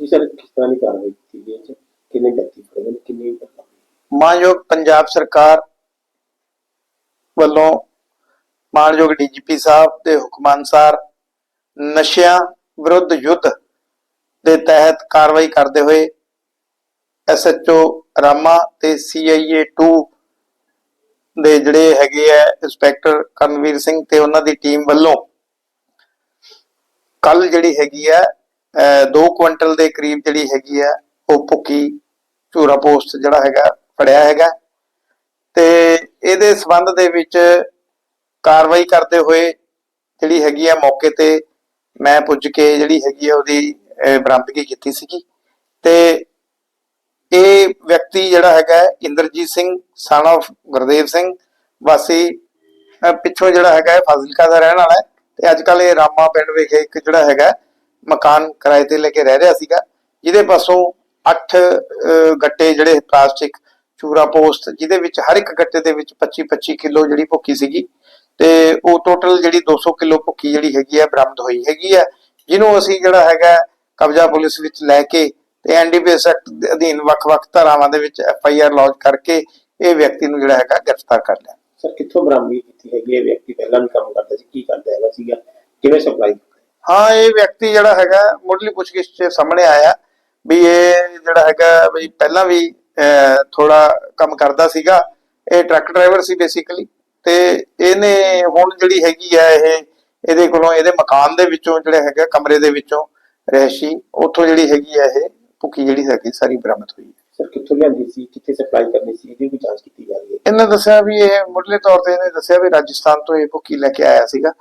ਜੀ ਸਰ, ਕਿਸ ਤਰ੍ਹਾਂ ਦੀ ਕਾਰਵਾਈ ਕੀਤੀ ਗਈ ਹੈ ਕਿੰਨੇ ਵਿਅਕਤੀ ਫੜੇ ਗਏ ਨੇ ਮਾਨਯੋਗ ਪੰਜਾਬ ਸਰਕਾਰ ਵੱਲੋਂ ਮਾਨਯੋਗ ਡੀਜੀਪੀ ਸਾਹਿਬ ਦੇ ਹੁਕਮਾਂ ਅਨੁਸਾਰ ਨਸ਼ਿਆਂ ਵਿਰੁੱਧ ਯੁੱਧ ਦੇ ਤਹਿਤ ਕਾਰਵਾਈ ਕਰਦੇ ਹੋਏ ਐਸਐਚਓ ਰਾਮਾ ਤੇ ਸੀਆਈਏ 2 ਦੇ ਜਿਹੜੇ ਹੈਗੇ ਆ ਇੰਸਪੈਕਟਰ ਕਰਨਵੀਰ ਸਿੰਘ ਤੇ ਉਹਨਾਂ ਦੀ ਟੀਮ ਵੱਲੋਂ ਕੱਲ ਜਿਹੜੀ ਹੈਗੀ ਆ 2 ਕੁਇੰਟਲ ਦੇ ਕਰੀਬ ਜਿਹੜੀ ਹੈਗੀ ਆ, ਉਹ ਭੁੱਕੀ ਝੂਰਾ ਪੋਸਟ ਜਿਹੜਾ ਹੈਗਾ ਫੜਿਆ ਹੈਗਾ। ਤੇ ਇਹਦੇ ਸਬੰਧ ਦੇ ਵਿੱਚ ਕਾਰਵਾਈ ਕਰਦੇ ਹੋਏ ਜਿਹੜੀ ਹੈਗੀ ਆ, ਮੌਕੇ ਤੇ ਮੈਂ ਪੁੱਜ ਕੇ ਜਿਹੜੀ ਹੈਗੀ ਆ, ਉਹਦੀ ਬਰਾਮਦਗੀ ਕੀਤੀ ਸੀਗੀ। ਤੇ ਇਹ ਵਿਅਕਤੀ ਜਿਹੜਾ ਹੈਗਾ, ਇੰਦਰਜੀਤ ਸਿੰਘ, son of ਗੁਰਦੇਵ ਸਿੰਘ, ਵਾਸੀ ਪਿੱਛੋਂ ਜਿਹੜਾ ਹੈਗਾ ਫਾਜ਼ਿਲਕਾ ਦਾ ਰਹਿਣ ਵਾਲਾ ਹੈ। ਤੇ ਅੱਜ ਕੱਲ ਇਹ ਰਾਮਾ ਪਿੰਡ ਵਿਖੇ ਇੱਕ ਜਿਹੜਾ ਹੈਗਾ ਮਕਾਨ ਕਿਰਾਏ ਤੇ ਲੈ ਕੇ ਰਹਿ ਰਿਹਾ ਸੀਗਾ, ਜਿਹਦੇ ਪਾਸੋਂ 8 ਗੱਟੇ ਜਿਹੜੇ ਪਲਾਸਟਿਕ, ਚੂਰਾ ਪੋਸਟ, ਜਿਹਦੇ ਵਿੱਚ ਹਰ ਇੱਕ ਗੱਟੇ ਦੇ ਵਿੱਚ 25 25 ਕਿਲੋ ਜਿਹੜੀ ਭੁੱਕੀ ਸੀਗੀ ਤੇ ਉਹ ਟੋਟਲ ਜਿਹੜੀ 200 ਕਿਲੋ ਭੁੱਕੀ ਜਿਹੜੀ ਹੈਗੀ ਆ, ਬਰਾਮਦ ਹੋਈ ਹੈਗੀ ਆ, ਜਿਹਨੂੰ ਅਸੀਂ ਜਿਹੜਾ ਹੈਗਾ ਕਬਜ਼ਾ ਪੁਲਿਸ ਵਿੱਚ ਲੈ ਕੇ ਤੇ ਐਨਡੀਪੀਐਸ ਐਕਟ ਦੇ ਅਧੀਨ ਵੱਖ-ਵੱਖ ਧਾਰਾਵਾਂ ਦੇ ਵਿੱਚ ਐਫ ਲੌਂਚ ਕਰਕੇ ਇਹ ਵਿਅਕਤੀ ਨੂੰ ਜਿਹੜਾ ਹੈਗਾ ਗ੍ਰਿਫਤਾਰ ਕਰ ਲਿਆ। ਸਰ, ਕਿੱਥੋਂ ਬਰਾਮਦਗੀ ਕੀਤੀ ਹੈਗੀ? ਇਹ ਵਿਅਕਤੀ ਪਹਿਲਾਂ ਵੀ ਕੰਮ ਕਰਦਾ ਸੀ, ਕੀ ਕਰਦਾ ਹੈਗਾ ਸੀਗਾ? ਕਿਵੇਂ ਸਪਲਾਈ ਹਾਂ ਇਹ ਵਿਅਕਤੀ ਜਿਹੜਾ ਹੈਗਾ ਮੁੱਢਲੀ ਪੁੱਛਗਿੱਛ 'ਚ ਸਾਹਮਣੇ ਆਇਆ ਵੀ ਇਹ ਜਿਹੜਾ ਹੈਗਾ ਵੀ ਪਹਿਲਾਂ ਵੀ ਥੋੜਾ ਕੰਮ ਕਰਦਾ ਸੀਗਾ। ਇਹ ਟਰੱਕ ਡਰਾਈਵਰ ਸੀ ਬੇਸਿਕਲੀ ਤੇ ਇਹਨੇ ਹੁਣ ਜਿਹੜੀ ਹੈਗੀ ਆ ਇਹ ਇਹਦੇ ਕੋਲੋਂ ਇਹਦੇ ਮਕਾਨ ਦੇ ਵਿੱਚੋਂ ਜਿਹੜਾ ਹੈਗਾ ਕਮਰੇ ਦੇ ਵਿੱਚੋਂ ਰਹਿਸ਼ੀ ਉੱਥੋਂ ਜਿਹੜੀ ਹੈਗੀ ਆ ਇਹ ਭੁੱਕੀ ਜਿਹੜੀ ਹੈਗੀ ਸਾਰੀ ਬਰਾਮਦ ਹੋਈ ਹੈ। ਸਰ ਕਿੱਥੋਂ ਲਿਆਂਦੀ ਸੀ? ਕਿੱਥੇ ਸਪਲਾਈ ਕਰਨੀ ਸੀ? ਇਹਦੀ ਵੀ ਜਾਂਚ ਕੀਤੀ ਜਾ ਰਹੀ ਹੈ? ਇਹਨੇ ਦੱਸਿਆ ਵੀ ਇਹ ਮੁੱਢਲੇ ਤੌਰ ਤੇ ਇਹਨੇ ਦੱਸਿਆ ਵੀ ਰਾਜਸਥਾਨ ਤੋਂ ਇਹ ਭੁੱਕੀ ਲੈ ਕੇ ਆਇਆ ਸੀਗਾ।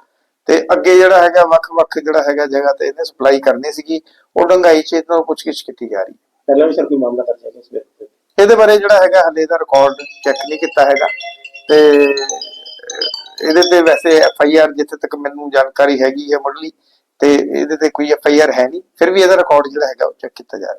ਤੇ ਅੱਗੇ ਜਿਹੜਾ ਹੈਗਾ ਵੱਖ-ਵੱਖ ਜਿਹੜਾ ਹੈਗਾ ਜਗ੍ਹਾ ਤੇ ਇਹਨੇ ਸਪਲਾਈ ਕਰਨੀ ਸੀਗੀ। ਉਹ ਡੰਗਾਈ ਚ ਇਹਨਾਂ ਨੂੰ ਪੁੱਛਗਿੱਛ ਕੀਤੀ ਜਾ ਰਹੀ ਹੈ। ਪਹਿਲਾਂ ਵੀ ਸਰ ਕੋਈ ਮਾਮਲਾ ਦਰਜ ਹੈ ਇਸ ਤੇ? ਇਹਦੇ ਬਾਰੇ ਜਿਹੜਾ ਹੈਗਾ ਹਲੇ ਦਾ ਰਿਕਾਰਡ ਚੈੱਕ ਨਹੀਂ ਕੀਤਾ ਹੈਗਾ। ਤੇ ਇਹਦੇ ਤੇ ਵੈਸੇ ਐਫ ਆਈ ਆਰ ਜਿੱਥੇ ਤੱਕ ਮੈਨੂੰ ਜਾਣਕਾਰੀ ਹੈਗੀ ਹੈ ਮੁੱਢਲੀ ਤੇ ਇਹਦੇ ਤੇ ਕੋਈ ਐਫ ਆਈ ਆਰ ਹੈ ਨਹੀਂ। ਫਿਰ ਵੀ ਇਹਦਾ ਰਿਕਾਰਡ ਜਿਹੜਾ ਹੈਗਾ ਉਹ ਚੈੱਕ ਕੀਤਾ ਜਾ ਰਿਹਾ।